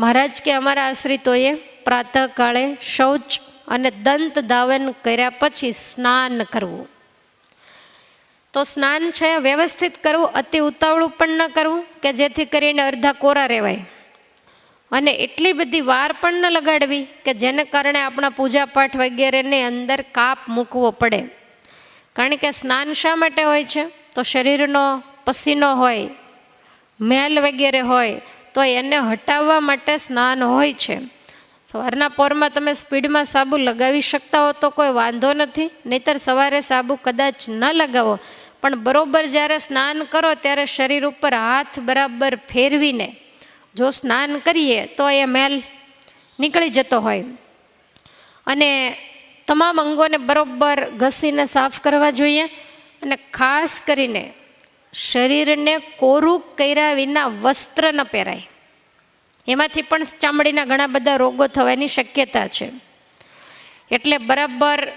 મહારાજ કે અમારા આશ્રિતોએ પ્રાતઃકાળે શૌચ અને દંત દાવન કર્યા પછી સ્નાન કરવું. તો સ્નાન છે, વ્યવસ્થિત કરવું, અતિ ઉતાવળું પણ ન કરવું, કે જેથી કરીને અડધા કોરા રહેવાય અને એટલી બધી વાર પણ ન લગાડવી, કે જેને કારણે આપણા પૂજાપાઠ વગેરેની અંદર કાપ મૂકવો પડે. કારણ કે સ્નાન શા માટે હોય છે? તો શરીરનો પસીનો હોય, મેલ વગેરે હોય તો એને હટાવવા માટે સ્નાન હોય છે. સવારના પોરમાં તમે સ્પીડમાં સાબુ લગાવી શકતા હો તો કોઈ વાંધો નથી, નહીતર સવારે સાબુ કદાચ ન લગાવો. પણ બરોબર જ્યારે સ્નાન કરો ત્યારે શરીર ઉપર હાથ બરાબર ફેરવીને જો સ્નાન કરીએ તો એ મેલ નીકળી જતો હોય. અને તમામ અંગોને બરોબર ઘસીને સાફ કરવા જોઈએ અને ખાસ કરીને શરીરને કોરું કર્યા વિના વસ્ત્ર ન પહેરાય. એમાંથી પણ ચામડીના ઘણા બધા રોગો થવાની શક્યતા છે. એટલે બરાબર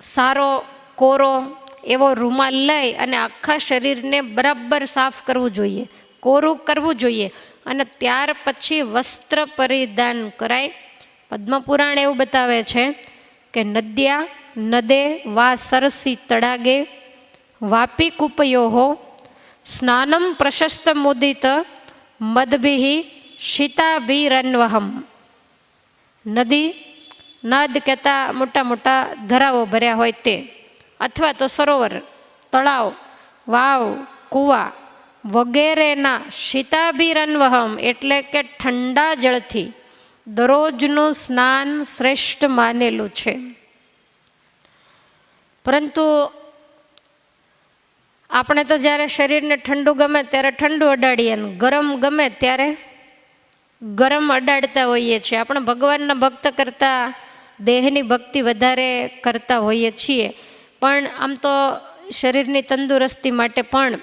સારો કોરો એવો રૂમાલ લઈ અને આખા શરીરને બરાબર સાફ કરવું જોઈએ. કોરું કરવું જોઈએ અને ત્યાર પછી વસ્ત્ર પરિધાન કરાય. પદ્મપુરાણ એવું બતાવે છે કે નદ્યા, નદે વા સરસી તડાગે વાપી કુપયો સ્નાનમ પ્રશસ્ત મુદિત મદભિ શીતાભિરન્વહમ નદી નદ કહેતા મોટા મોટા ધરાવો ભર્યા હોય તે અથવા તો સરોવર તળાવ વાવ કૂવા વગેરેના શીતાભિરન્વહમ એટલે કે ઠંડા જળથી દરરોજનું સ્નાન શ્રેષ્ઠ માનેલું છે પરંતુ આપણે તો જ્યારે શરીરને ઠંડુ ગમે ત્યારે ઠંડુ અડાડીએ ગરમ ગમે ત્યારે ગરમ અડાડતા હોઈએ છીએ. આપણે ભગવાનના ભક્ત કરતાં દેહની ભક્તિ વધારે કરતા હોઈએ છીએ. પણ આમ તો શરીરની તંદુરસ્તી માટે પણ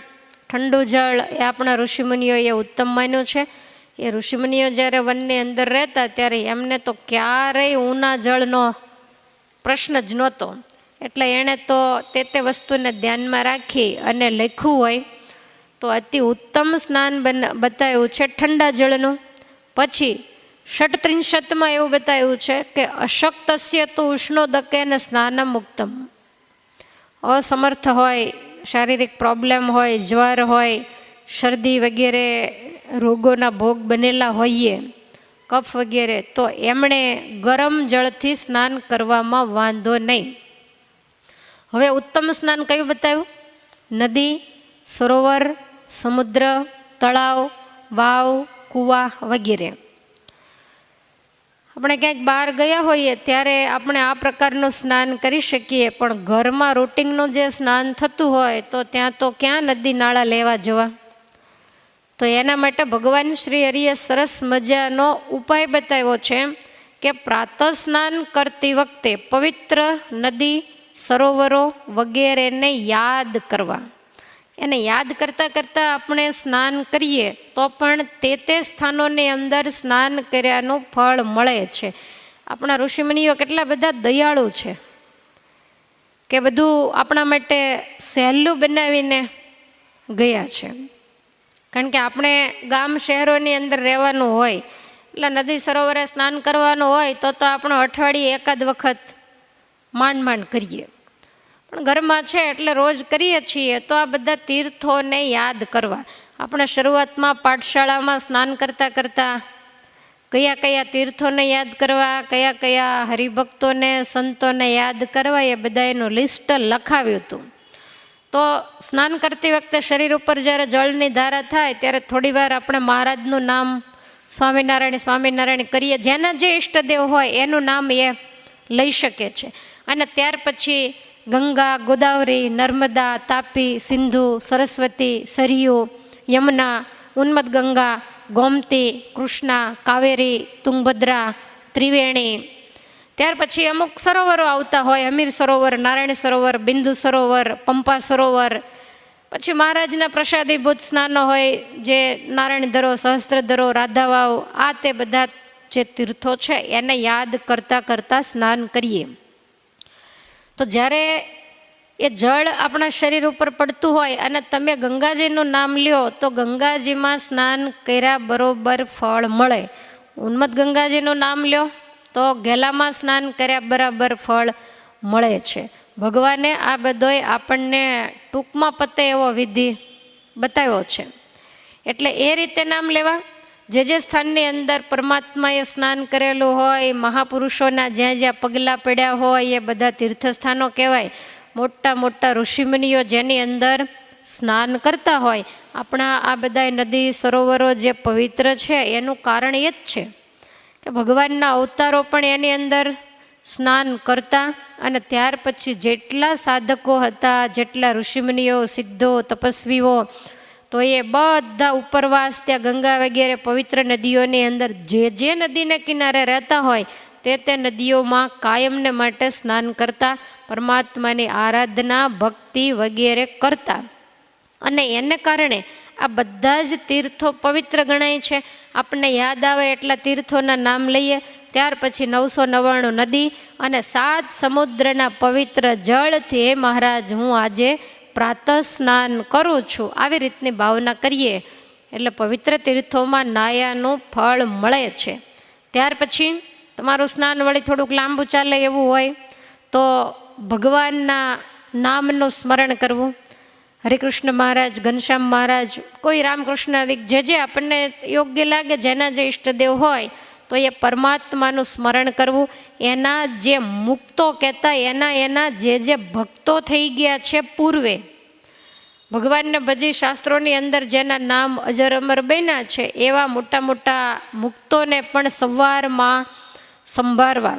ઠંડુ જળ એ આપણા ઋષિમુનિઓએ ઉત્તમ માન્યું છે. એ ઋષિમુનિઓ જ્યારે વનની અંદર રહેતા ત્યારે એમને તો ક્યારેય ઊના જળનો પ્રશ્ન જ નહોતો. એટલે એણે તો તે તે વસ્તુને ધ્યાનમાં રાખી અને લખ્યું હોય, તો અતિ ઉત્તમ સ્નાન બતાવ્યું છે ઠંડા જળનું. પછી ષટત્રિંશતમાં એવું બતાવ્યું છે કે અશક્તસ્ય તો ઉષ્ણોદકે અને સ્નાનમ મુક્તમ અસમર્થ હોય, શારીરિક પ્રોબ્લેમ હોય, જ્વર હોય, શરદી વગેરે રોગોના ભોગ બનેલા હોઈએ, કફ વગેરે, તો એમણે ગરમ જળથી સ્નાન કરવામાં વાંધો નહીં. હવે ઉત્તમ સ્નાન કયું બતાવ્યું? નદી, સરોવર, સમુદ્ર, તળાવ, વાવ, કૂવા વગેરે. આપણે ક્યાંક બહાર ગયા હોઈએ ત્યારે આપણે આ પ્રકારનું સ્નાન કરી શકીએ, પણ ઘરમાં રૂટિનનું જે સ્નાન થતું હોય તો ત્યાં તો ક્યાં નદી નાળા લેવા જવા? તો એના માટે ભગવાન શ્રી હરિએ સરસ મજાનો ઉપાય બતાવ્યો છે કે પ્રાતઃ સ્નાન કરતી વખતે પવિત્ર નદી સરોવરો વગેરેને યાદ કરવા. એને યાદ કરતાં કરતાં આપણે સ્નાન કરીએ, તો પણ તે તે સ્થાનોની અંદર સ્નાન કર્યાનું ફળ મળે છે. આપણા ઋષિમુનિઓ કેટલા બધા દયાળુ છે. કે બધું આપણા માટે સહેલું બનાવીને ગયા છે. કારણ કે આપણે ગામ શહેરોની અંદર રહેવાનું હોય, એટલે નદી સરોવરે સ્નાન કરવાનું હોય, તો તો આપણો અઠવાડિયે એકાદ વખત માંડ માંડ કરીએ. પણ ઘરમાં છે એટલે રોજ કરીએ છીએ તો આ બધા તીર્થોને યાદ કરવા. આપણે શરૂઆતમાં પાઠશાળામાં સ્નાન કરતાં કરતાં કયા કયા તીર્થોને યાદ કરવા, કયા કયા હરિભક્તોને, સંતોને યાદ કરવા એ બધા એનું લિસ્ટ લખાવ્યું હતું. તો સ્નાન કરતી વખતે શરીર ઉપર જ્યારે જળની ધારા થાય ત્યારે થોડીવાર આપણે મહારાજનું નામ સ્વામિનારાયણ સ્વામિનારાયણ કરીએ. જેના જે ઈષ્ટદેવ હોય એનું નામ એ લઈ શકે છે. અને ત્યાર પછી ગંગા, ગોદાવરી, નર્મદા, તાપી, સિંધુ, સરસ્વતી, સરયુ, યમુના, ઉન્મદ ગંગા, ગોમતી, કૃષ્ણા, કાવેરી, તુંગભદ્રા, ત્રિવેણી. ત્યાર પછી અમુક સરોવરો આવતા હોય, અમીર સરોવર, નારાયણ સરોવર, બિંદુ સરોવર, પંપા સરોવર. પછી મહારાજના પ્રસાદીભૂત સ્નાનો હોય, જે નારાયણ ધરો, સહસ્ત્ર ધરો રાધાવાવ આ તે બધા જે તીર્થો છે, એને યાદ કરતાં કરતાં સ્નાન કરીએ. તો જ્યારે એ જળ આપણા શરીર ઉપર પડતું હોય અને તમે ગંગાજીનું નામ લ્યો, તો ગંગાજીમાં સ્નાન કર્યા બરોબર ફળ મળે. ઉન્મત ગંગાજીનું નામ લ્યો, તો ગેલામાં સ્નાન કર્યા બરાબર ફળ મળે છે. ભગવાને આ બધોય આપણને ટૂંકમાં પતે એવો વિધિ બતાવ્યો છે. એટલે એ રીતે નામ લેવા. જે જે સ્થાનની અંદર પરમાત્માએ સ્નાન કરેલું હોય, મહાપુરુષોના જ્યાં જ્યાં પગલાં પડ્યા હોય, એ બધા તીર્થસ્થાનો કહેવાય. મોટા મોટા ઋષિમુનિઓ જેની અંદર સ્નાન કરતા હોય, આપણા આ બધા નદી સરોવરો જે પવિત્ર છે, એનું કારણ એ જ છે કે ભગવાનના અવતારો પણ એની અંદર સ્નાન કરતા અને ત્યાર પછી જેટલા સાધકો હતા, જેટલા ઋષિમુનિઓ, સિદ્ધો, તપસ્વીઓ તો એ બધા ઉપરવાસ ત્યાં ગંગા વગેરે પવિત્ર નદીઓની અંદર જે જે નદીને કિનારે રહેતા હોય તે તે નદીઓમાં કાયમને માટે સ્નાન કરતા, પરમાત્માની આરાધના, ભક્તિ વગેરે કરતા. અને એને કારણે આ બધા જ તીર્થો પવિત્ર ગણાય છે. આપણને યાદ આવે એટલા તીર્થોના નામ લઈએ, ત્યાર પછી નવસો નવ્વાણું નદી અને સાત સમુદ્રના પવિત્ર જળથી મહારાજ હું આજે પ્રાતઃ સ્નાન કરું છું. આવી રીતની ભાવના કરીએ એટલે પવિત્ર તીર્થોમાં નાયાનું ફળ મળે છે. ત્યાર પછી તમારું સ્નાન વળી થોડુંક લાંબુ ચાલે એવું હોય તો ભગવાનના નામનું સ્મરણ કરવું. હરિકૃષ્ણ મહારાજ, ઘનશ્યામ મહારાજ, કોઈ રામકૃષ્ણ જે જે આપણને યોગ્ય લાગે, જેના જે ઈષ્ટદેવ હોય તો એ પરમાત્માનું સ્મરણ કરવું, એના જે મુક્તો કહેતા, એના એના જે જે ભક્તો થઈ ગયા છે પૂર્વે. ભગવાનને ભજી શાસ્ત્રોની અંદર જેના નામ અજર અમર બન્યા છે, એવા મોટા મોટા મુક્તોને પણ સવારમાં સંભાળવા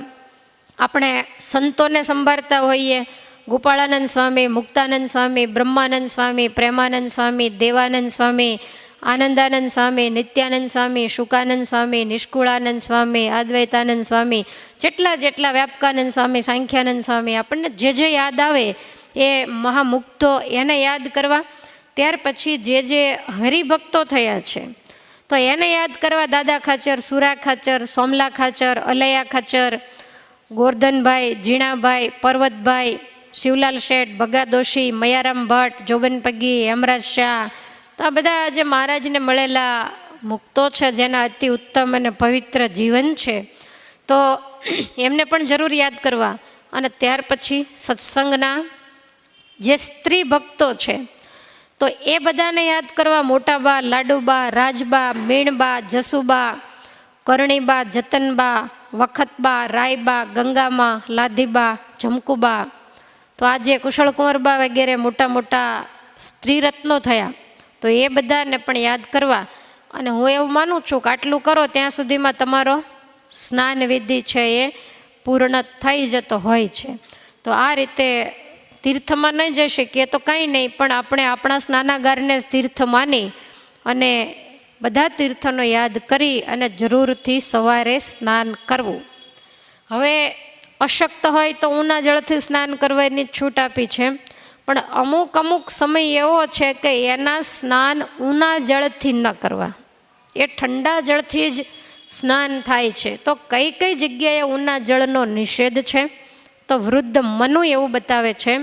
આપણે સંતોને સંભાળતા હોઈએ, ગોપાળાનંદ સ્વામી, મુક્તાનંદ સ્વામી, બ્રહ્માનંદ સ્વામી, પ્રેમાનંદ સ્વામી, દેવાનંદ સ્વામી આનંદાનંદ સ્વામી, નિત્યાનંદ સ્વામી, શુકાનંદ સ્વામી, નિષ્કુળાનંદ સ્વામી અદ્વૈતાનંદ સ્વામી, જેટલા જેટલા વ્યાપકાનંદ સ્વામી, સાંખ્યાનંદ સ્વામી, આપણને જે જે યાદ આવે એ મહામુક્તો એને યાદ કરવા, ત્યાર પછી જે જે હરિભક્તો થયા છે, તો એને યાદ કરવા દાદા ખાચર, સુરા ખાચર, સોમલા ખાચર, અલૈયા ખાચર, ગોરધનભાઈ ઝીણાભાઈ પર્વતભાઈ, શિવલાલ શેઠ ભગા દોશી, મયારામ ભટ્ટ જોબન પગી હેમરાજ શાહ તો આ બધા જે મહારાજને મળેલા મુક્તો છે, જેના અતિ ઉત્તમ અને પવિત્ર જીવન છે, તો એમને પણ જરૂર યાદ કરવા. અને ત્યાર પછી સત્સંગના જે સ્ત્રી ભક્તો છે, તો એ બધાને યાદ કરવા મોટાબા, લાડુબા, રાજબા, મીણબા, જસુબા, કરણીબા, જતનબા, વખતબા, રાયબા, ગંગામાં, લાધીબા, જમકુબા. તો આજે કુશળકુંવરબા વગેરે મોટા મોટા સ્ત્રી રત્નો થયા. તો એ બધાને પણ યાદ કરવા. અને હું એવું માનું છું કે આટલું કરો ત્યાં સુધીમાં તમારો સ્નાન વિધિ છે એ પૂર્ણ થઈ જતો હોય છે. તો આ રીતે તીર્થમાં નહીં જઈ શકીએ તો કંઈ નહીં, પણ આપણે આપણા સ્નાનાગારને તીર્થ માની અને બધા તીર્થનો યાદ કરી અને જરૂરથી સવારે સ્નાન કરવું. હવે અશક્ત હોય તો ઊના જળથી સ્નાન કરવાની છૂટ આપી છે. પણ અમુક અમુક સમય એવો છે કે એના સ્નાન ઊના જળથી ન કરવા. એ ઠંડા જળથી જ સ્નાન થાય છે. તો કઈ કઈ જગ્યાએ ઊના જળનો નિષેધ છે? તો વૃદ્ધ મનુ એવું બતાવે છે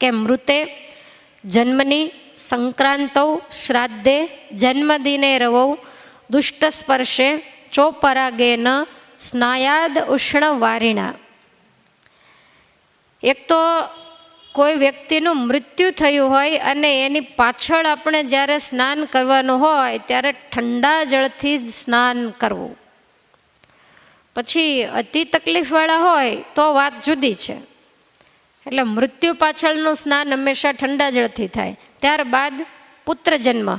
કે મૃતે જન્મની સંક્રાંતૌ શ્રાદ્ધે જન્મદિને રવૌ દુષ્ટ સ્પર્શે ચોપરાગેન સ્નાયાદ ઉષ્ણ વારિણા. એક તો કોઈ વ્યક્તિનું મૃત્યુ થયું હોય અને એની પાછળ આપણે જ્યારે સ્નાન કરવાનું હોય, ત્યારે ઠંડા જળથી જ સ્નાન કરવું. પછી અતિ તકલીફવાળા હોય તો વાત જુદી છે. એટલે મૃત્યુ પાછળનું સ્નાન હંમેશા ઠંડા જળથી થાય. ત્યારબાદ પુત્ર જન્મ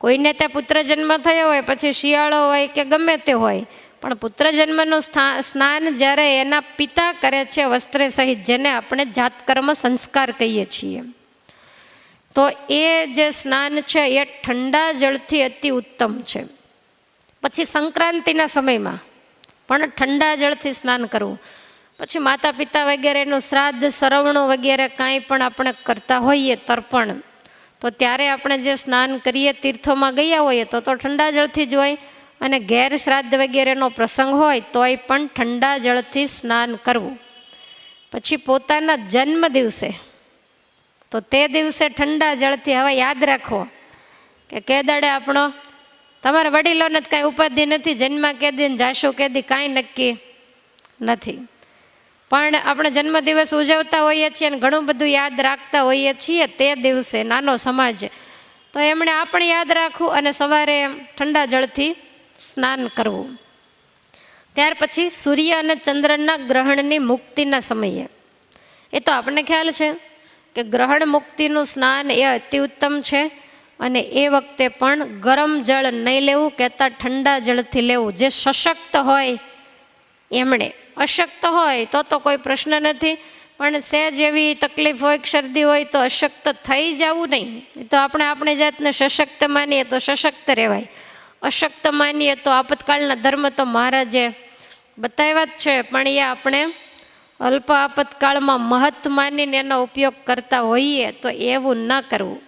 કોઈને ત્યાં પુત્ર જન્મ થયો હોય, પછી શિયાળો હોય કે ગમે તે હોય પણ પુત્ર જન્મનું સ્નાન જ્યારે એના પિતા કરે છે, વસ્ત્રે સહિત, જેને આપણે જાતકર્મ સંસ્કાર કહીએ છીએ. તો એ જે સ્નાન છે, એ ઠંડા જળથી અતિ ઉત્તમ છે. પછી સંક્રાંતિના સમયમાં પણ ઠંડા જળથી સ્નાન કરવું. પછી માતા પિતા વગેરેનું શ્રાદ્ધ સરવણું વગેરે કાંઈ પણ આપણે કરતા હોઈએ તર્પણ, તો ત્યારે આપણે જે સ્નાન કરીએ, તીર્થોમાં ગયા હોઈએ, તો તો ઠંડા જળથી જ હોય. અને ઘેર શ્રાદ્ધ વગેરેનો પ્રસંગ હોય તોય પણ ઠંડા જળથી સ્નાન કરવું. પછી પોતાના જન્મ દિવસે તો તે દિવસે ઠંડા જળથી હવે યાદ રાખો કે કેદાડે આપણો, તમારા વડીલોને જ કાંઈ ઉપાધિ નથી, જન્મ કેદી ને જાશો કેદી કાંઈ નક્કી નથી. પણ આપણે જન્મદિવસ ઉજવતા હોઈએ છીએ અને ઘણું બધું યાદ રાખતા હોઈએ છીએ તે દિવસે, નાનો સમાજ. તો એમણે આપણે યાદ રાખવું અને સવારે ઠંડા જળથી સ્નાન કરવું. ત્યાર પછી સૂર્ય અને ચંદ્રના ગ્રહણની મુક્તિના સમયે. એ તો આપણને ખ્યાલ છે કે ગ્રહણ મુક્તિનું સ્નાન એ અતિ ઉત્તમ છે અને એ વખતે પણ ગરમ જળ નહીં લેવું, કહેતા ઠંડા જળથી લેવું. જે સશક્ત હોય એમણે. અશક્ત હોય તો તો કોઈ પ્રશ્ન નથી, પણ સહેજ એવી તકલીફ હોય શરદી હોય તો અશક્ત થઈ જવું નહીં. તો આપણે આપણી જાતને સશક્ત માનીએ તો સશક્ત રહેવાય. અશક્ત માનીએ તો આપતકાળના ધર્મ તો મહારાજે બતાવ્યા જ છે, પણ એ આપણે અલ્પ આપતકાળમાં મહત્વ માનીને એનો ઉપયોગ કરતા હોઈએ તો એવું ન કરવું.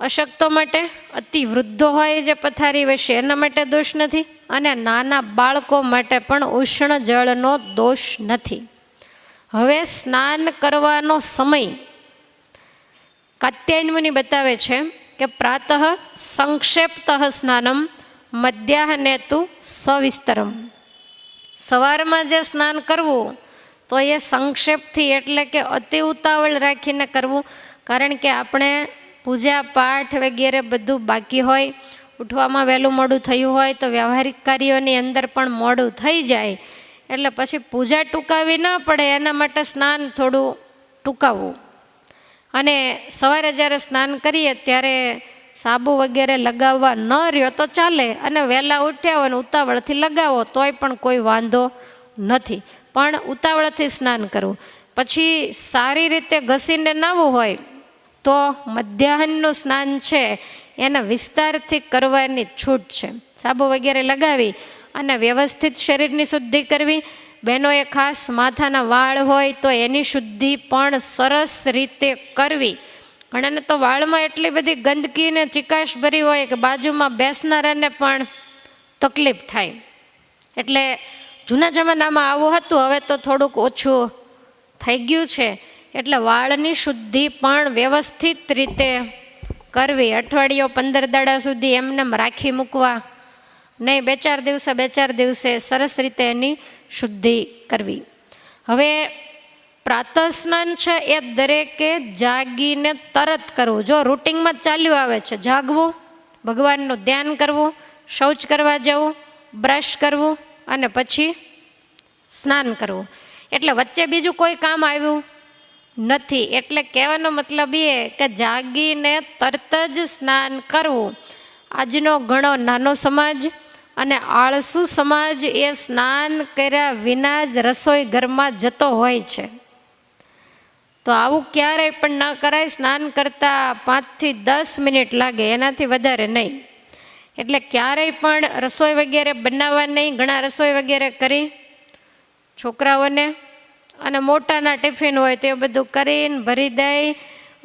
અશક્તો માટે અતિ વૃદ્ધો હોય જે પથારી વેશે, એના માટે દોષ નથી અને નાના બાળકો માટે પણ ઉષ્ણ જળનો દોષ નથી. હવે સ્નાન કરવાનો સમય કાત્યાયન મુનિ બતાવે છે કે પ્રાતઃ સંક્ષેપ્ત સ્નાનમ મધ્યાહને તું સવિસ્તરમ. સવારમાં જે સ્નાન કરવું, તો એ સંક્ષેપથી એટલે કે અતિ ઉતાવળ રાખીને કરવું, કારણ કે આપણે પૂજા પાઠ વગેરે બધું બાકી હોય, ઉઠવામાં વહેલું મોડું થયું હોય, તો વ્યવહારિક કાર્યોની અંદર પણ મોડું થઈ જાય. એટલે પછી પૂજા ટૂંકાવી ન પડે, એના માટે સ્નાન થોડું ટૂંકાવવું. અને સવારે જ્યારે સ્નાન કરીએ ત્યારે સાબુ વગેરે લગાવવા ન રહ્યો તો ચાલે અને વહેલા ઉઠ્યા હોય ને ઉતાવળથી લગાવો તોય પણ કોઈ વાંધો નથી. પણ ઉતાવળથી સ્નાન કરવું. પછી સારી રીતે ઘસીને નાવું હોય તો મધ્યાહનનું સ્નાન છે એના વિસ્તારથી કરવાની છૂટ છે. સાબુ વગેરે લગાવી અને વ્યવસ્થિત શરીરની શુદ્ધિ કરવી બહેનોએ ખાસ માથાના વાળ હોય તો એની શુદ્ધિ પણ સરસ રીતે કરવી. ઘણાને તો વાળમાં એટલી બધી ગંદકી ને ચિકાશ ભરી હોય કે બાજુમાં બેસનારાને પણ તકલીફ થાય. એટલે જૂના જમાનામાં આવું હતું, હવે તો થોડુંક ઓછું થઈ ગયું છે. એટલે વાળની શુદ્ધિ પણ વ્યવસ્થિત રીતે કરવી. અઠવાડિયો પંદર દાડા સુધી એમને રાખી મૂકવા. નહીં, બે ચાર દિવસે, બે ચાર દિવસે સરસ રીતે એની શુદ્ધિ કરવી. હવે પ્રાતઃ સ્નાન છે એ દરેકે જાગીને તરત કરવું. જો રૂટિનમાં ચાલ્યું આવે છે, જાગવું, ભગવાનનું ધ્યાન કરવું, શૌચ કરવા જવું, બ્રશ કરવું અને પછી સ્નાન કરવું. એટલે વચ્ચે બીજું કોઈ કામ આવ્યું નથી. એટલે કહેવાનો મતલબ એ કે જાગીને તરત જ સ્નાન કરવું. આજનો ઘણો નાનો સમાજ અને આળસુ સમાજ એ સ્નાન કર્યા વિના જ રસોઈ ઘરમાં જતો હોય છે. તો આવું ક્યારેય પણ ન કરાય, સ્નાન કરતાં પાંચથી દસ મિનિટ લાગે, એનાથી વધારે નહીં. એટલે ક્યારેય પણ રસોઈ વગેરે બનાવવા નહીં, ઘણા રસોઈ વગેરે કરી. છોકરાઓને અને મોટાના ટિફિન હોય તે બધું કરીને ભરી દઈ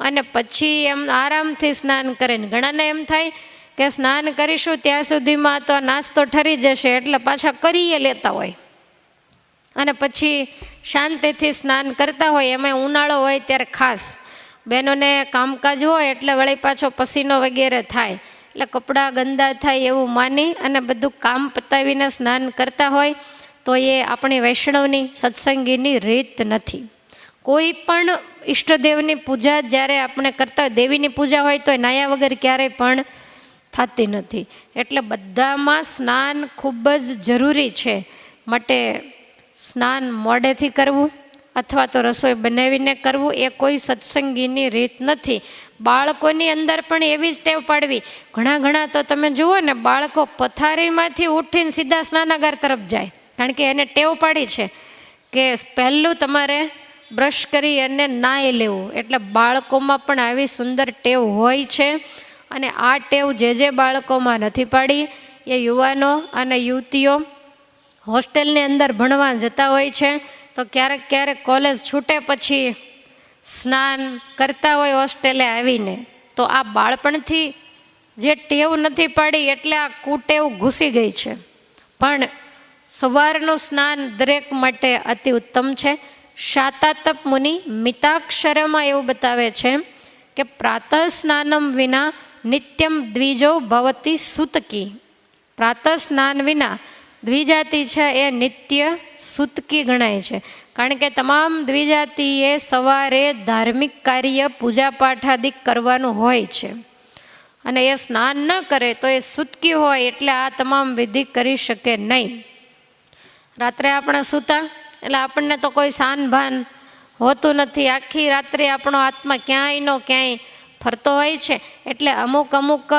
અને પછી એમ આરામથી સ્નાન કરીને ઘણાને એમ થાય કે સ્નાન કરીશું ત્યાં સુધીમાં તો નાસ્તો ઠરી જશે એટલે પાછા કરીએ લેતા હોય. અને પછી શાંતિથી સ્નાન કરતા હોય એમાં ઉનાળો હોય ત્યારે ખાસ. બહેનોને કામકાજ હોય એટલે વળી પાછો પસીનો વગેરે થાય. એટલે કપડાં ગંદા થાય એવું માની અને બધું કામ પતાવીને સ્નાન કરતા હોય, તો એ આપણી વૈષ્ણવની સત્સંગીની રીત નથી. કોઈ પણ ઈષ્ટદેવની પૂજા જ્યારે આપણે કરતા દેવીની પૂજા હોય તો નાયા વગર ક્યારેય પણ થતી નથી. એટલે બધામાં સ્નાન ખૂબ જ જરૂરી છે. માટે સ્નાન મોડેથી કરવું અથવા તો રસોઈ બનાવીને કરવું એ કોઈ સત્સંગીની રીત નથી. બાળકોની અંદર પણ એવી જ ટેવ પાડવી. ઘણા ઘણા તો તમે જુઓ ને, બાળકો પથારીમાંથી ઉઠીને સીધા સ્નાનાગાર તરફ જાય. કારણ કે એને ટેવ પાડી છે કે પહેલું તમારે બ્રશ કરી અને નાહી લેવું. એટલે બાળકોમાં પણ આવી સુંદર ટેવ હોય છે. અને આ ટેવ જે જે બાળકોમાં નથી પાડી, એ યુવાનો અને યુવતીઓ હોસ્ટેલની અંદર ભણવા જતા હોય છે, તો ક્યારેક ક્યારેક કોલેજ છૂટે પછી સ્નાન કરતા હોય હોસ્ટેલે આવીને, તો આ બાળપણથી જે ટેવ નથી પાડી એટલે આ કુટેવ ઘૂસી ગઈ છે. પણ સવારનું સ્નાન દરેક માટે અતિ ઉત્તમ છે. શાતાતપ મુનિ મિતાક્ષરમાં એવું બતાવે છે કે પ્રાતઃ સ્નાનમ વિના નિત્યમ દ્વિજો ભવતી સુતકી. પ્રાતઃ સ્નાન વિના દ્વિજાતિ છે એ નિત્ય સુતકી ગણાય છે. કારણ કે તમામ દ્વિજાતિએ સવારે ધાર્મિક કાર્ય પૂજાપાઠ આદિ કરવાનું હોય છે. અને એ સ્નાન ન કરે તો એ સુતકી હોય એટલે આ તમામ વિધિ કરી શકે નહીં. રાત્રે આપણે સૂતા એટલે આપણને તો કોઈ સાન ભાન હોતું નથી. આખી રાત્રે આપણો આત્મા ક્યાંય નો ક્યાંય ફરતો હોય છે. એટલે અમુક અમુક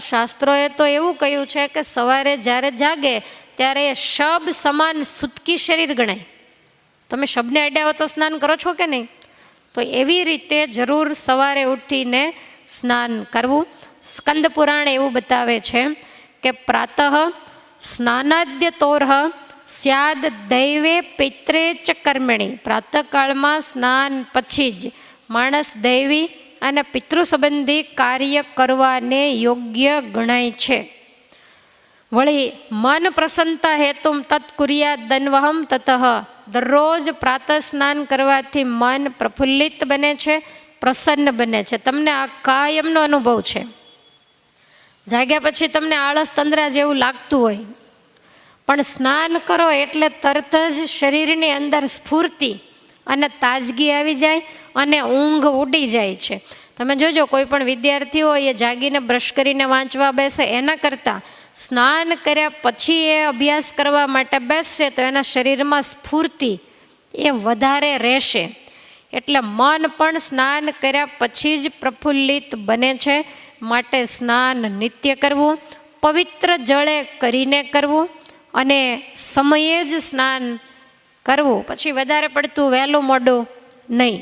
શાસ્ત્રોએ તો એવું કહ્યું છે કે સવારે જ્યારે જાગે ત્યારે એ શબ સમાન સુતકી શરીર ગણાય. તમે શબને અડ્યા હો તો સ્નાન કરો છો કે નહીં? તો એવી રીતે જરૂર સવારે ઉઠીને સ્નાન કરવું. સ્કંદ પુરાણ એવું બતાવે છે કે પ્રાતઃ સ્નાનાદ્ય તોરહ સ્યાદ દૈવે પિત્રે ચ કર્મણી. પ્રાતઃકાળમાં સ્નાન પછી જ માણસ દૈવી અને પિતૃ સંબંધી કાર્ય કરવાને યોગ્ય ગણાય છે. વળી મન પ્રસન્નતા હેતુમ તત્કુરિયા દનવહમ તતઃ. દરરોજ પ્રાતઃ સ્નાન કરવાથી મન પ્રફુલ્લિત બને છે, પ્રસન્ન બને છે. તમને આ કાયમનો અનુભવ છે. જાગ્યા પછી તમને આળસ તંદ્રા જેવું લાગતું હોય. પણ સ્નાન કરો એટલે તરત જ શરીરની અંદર સ્ફૂર્તિ અને તાજગી આવી જાય અને ઊંઘ ઉડી જાય છે. તમે જોજો, કોઈ પણ વિદ્યાર્થી હોય એ જાગીને બ્રશ કરીને વાંચવા બેસે, એના કરતાં સ્નાન કર્યા પછી એ અભ્યાસ કરવા માટે બેસશે તો એના શરીરમાં સ્ફૂર્તિ એ વધારે રહેશે. એટલે મન પણ સ્નાન કર્યા પછી જ પ્રફુલ્લિત બને છે. માટે સ્નાન નિત્ય કરવું, પવિત્ર જળે કરીને કરવું અને સમયે જ સ્નાન કરવું. પછી વધારે પડતું વહેલું મોડું નહીં.